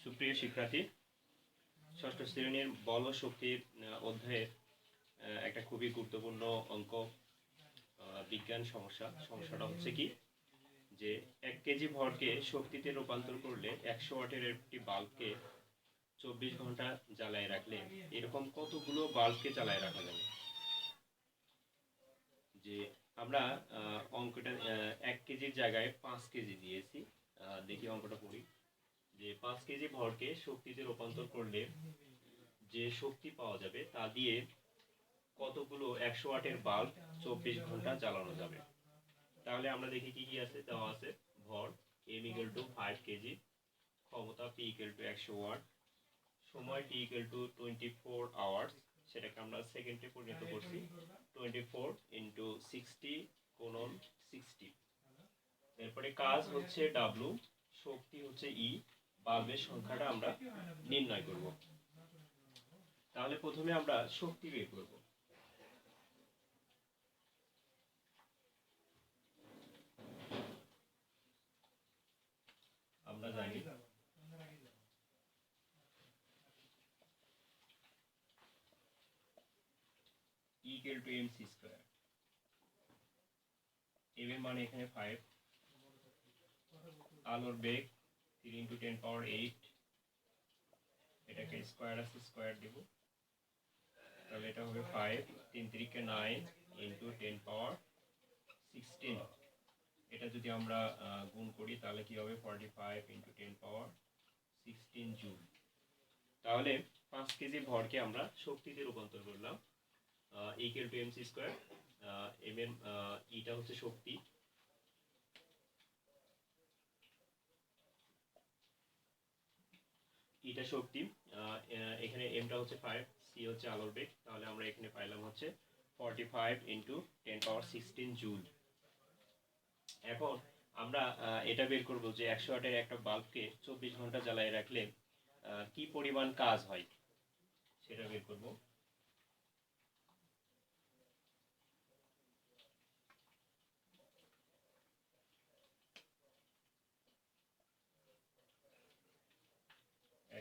সুপ্রিয় শিক্ষার্থী ষষ্ঠ শ্রেণির বল শক্তির আহ, অধ্যায়ের একটা খুবই গুরুত্বপূর্ণ অঙ্ক বিজ্ঞান সমস্যা। সমস্যাটা হচ্ছে কি? যে এক কেজি ভরকে শক্তিতে রূপান্তর করলে একশো ওয়াটের একটি বাল্বকে চব্বিশ ঘণ্টা জ্বালায় রাখলে এরকম কতগুলো বাল্বকে জ্বালায় রাখা যাবে? যে আমরা অঙ্কটা এক কেজির জায়গায় পাঁচ কেজি দিয়েছি। দেখি অঙ্কটা পড়ি পাঁচ কেজি ভরকে শক্তিতে রূপান্তর করলে যে শক্তি পাওয়া যাবে, তা দিয়ে কতগুলো একশো ওয়াটের বাল্ব চব্বিশ ঘণ্টা জ্বালানো যাবে। তাহলে আমরা দেখি কি কি আছে, দেওয়া আছে। ভর M equal to five KG ক্ষমতা পি ইকুয়াল টু একশো ওয়াট সময় T equal to twenty four hours সেটাকে আমরা সেকেন্ডে পরিণত করছি। টোয়েন্টি ফোর ইন্টু সিক্সটি কোনন সিক্সটি এরপরে কাজ হচ্ছে ডাব্লু শক্তি হচ্ছে ই বাল্বের সংখ্যাটা আমরা নির্ণয় করব। তাহলে প্রথমে আমরা শক্তি বের করব। আমরা জানি E equal to mc square m এর মানে এখানে 5 আলোর বেগ three into ten power eight এটাকে স্কোয়ার আছে স্কোয়ার দেব। তাহলে এটা হবে ফাইভ তিন তিরিকে nine into ten power sixteen এটা যদি আমরা গুণ করি, তাহলে কি হবে? Forty five into ten power sixteen joule তাহলে পাঁচ কেজি ভরকে আমরা শক্তিতে রূপান্তর করলাম equal to M C square M M ইটা হচ্ছে শক্তি। ইটা শক্তি এখানে এমটা হচ্ছে ফাইভ সি হচ্ছে আলোর বেগ তাহলে আমরা এখানে পাইলাম হচ্ছে forty five into ten power sixteen joule এখন আমরা এটা বের করব যে একশো ওয়াটের একটা বাল্বকে চব্বিশ ঘণ্টা জ্বালায় রাখলে কি পরিমাণ কাজ হয়? সেটা বের করব।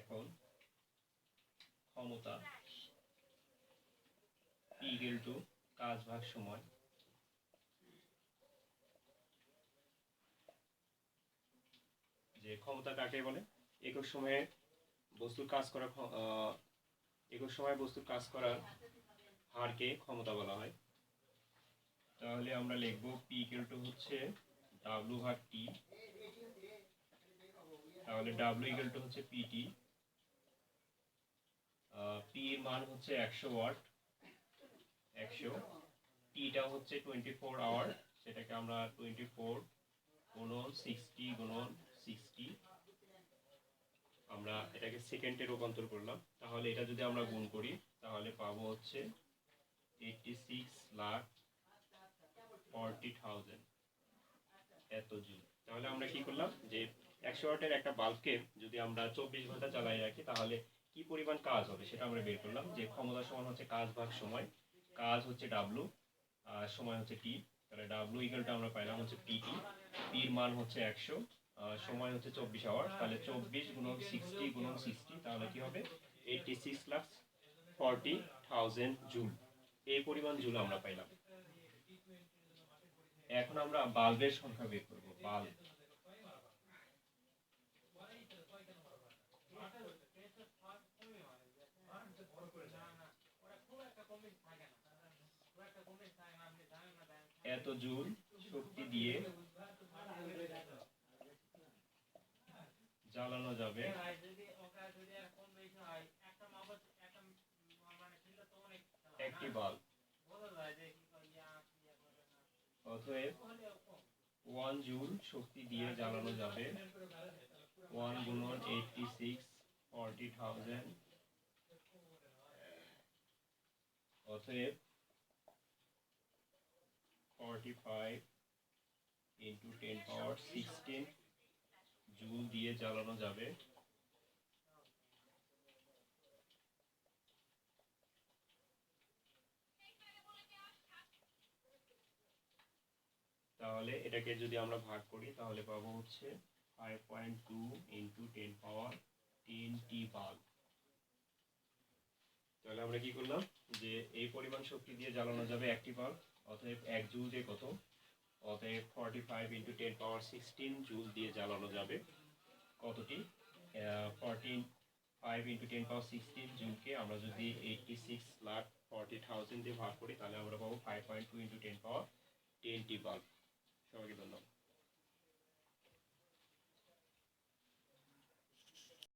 এখন ক্ষমতা ইগেল টু, কাজ ভাগ সময় যে ক্ষমতা কাকে বলে? একক সময়ে বস্তুর কাজ করা একক সময়ে বস্তুর কাজ করার হারকে ক্ষমতা বলা হয়। তাহলে আমরা লিখব পি ইকুয়াল টু হচ্ছে ডাব্লু ভাগ টি তাহলে ডাব্লু ইকুয়াল টু হচ্ছে পিটি পি এর মান হচ্ছে একশো ওয়াট, একশো। টিটা হচ্ছে টোয়েন্টি ফোর আওয়ার সেটাকে আমরা টোয়েন্টি ফোর গুণন সিক্সটি গুণন সিক্সটি আমরা এটাকে সেকেন্ডে রূপান্তর করলাম। তাহলে এটা যদি আমরা গুণ করি, তাহলে পাবো হচ্ছে eighty six lakh forty thousand এত জুল। তাহলে আমরা কি করলাম যে একশো ওয়াটের একটা বাল্বকে যদি আমরা চব্বিশ ঘণ্টা চালাই রাখি, তাহলে কি পরিমাণ কাজ হবে সেটা আমরা বের করলাম। যে ক্ষমতা সমান হচ্ছে কাজ ভাগ সময়। কাজ হচ্ছে ডাব্লু আর সময় হচ্ছে টি তাহলে ডাব্লু ইকুয়ালটা আমরা পাইলাম হচ্ছে পিটি পির মান হচ্ছে একশো সময় হচ্ছে চব্বিশ আওয়ার তাহলে চব্বিশ গুণন সিক্সটি গুণন সিক্সটি তাহলে কি হবে? Eighty six lakh forty thousand joule এই পরিমাণ জুল আমরা পাইলাম। এখন আমরা বাল্বের সংখ্যা বের করব বাল্ব এত জুল শক্তি দিয়ে জ্বালানো যাবে। একটি বাল্ব। অতএব ওয়ান জুল শক্তি দিয়ে জ্বালানো যাবে। ওয়ান গুণন এইটটি সিক্স ফর্টি থাউজেন্ড অতএব forty five into ten power sixteen joule দিয়ে জ্বালানো যাবে। তাহলে এটাকে যদি আমরা ভাগ করি, তাহলে পাবো হচ্ছে five point two into ten power twenty bulb তাহলে আমরা কি করলাম? যে এই পরিমাণ শক্তি দিয়ে জ্বালানো যাবে একটি বাল্ব অতএব এক জুল দিয়ে কত? অতএব forty five into ten power sixteen joule দিয়ে জ্বালানো যাবে। কতটি? Fourteen five into ten power sixteen জুলকে আমরা যদি eighty six lakh forty thousand দিয়ে ভাগ করি, তাহলে আমরা পাবো five point two into ten power twenty bulb সবাইকে ধন্যবাদ।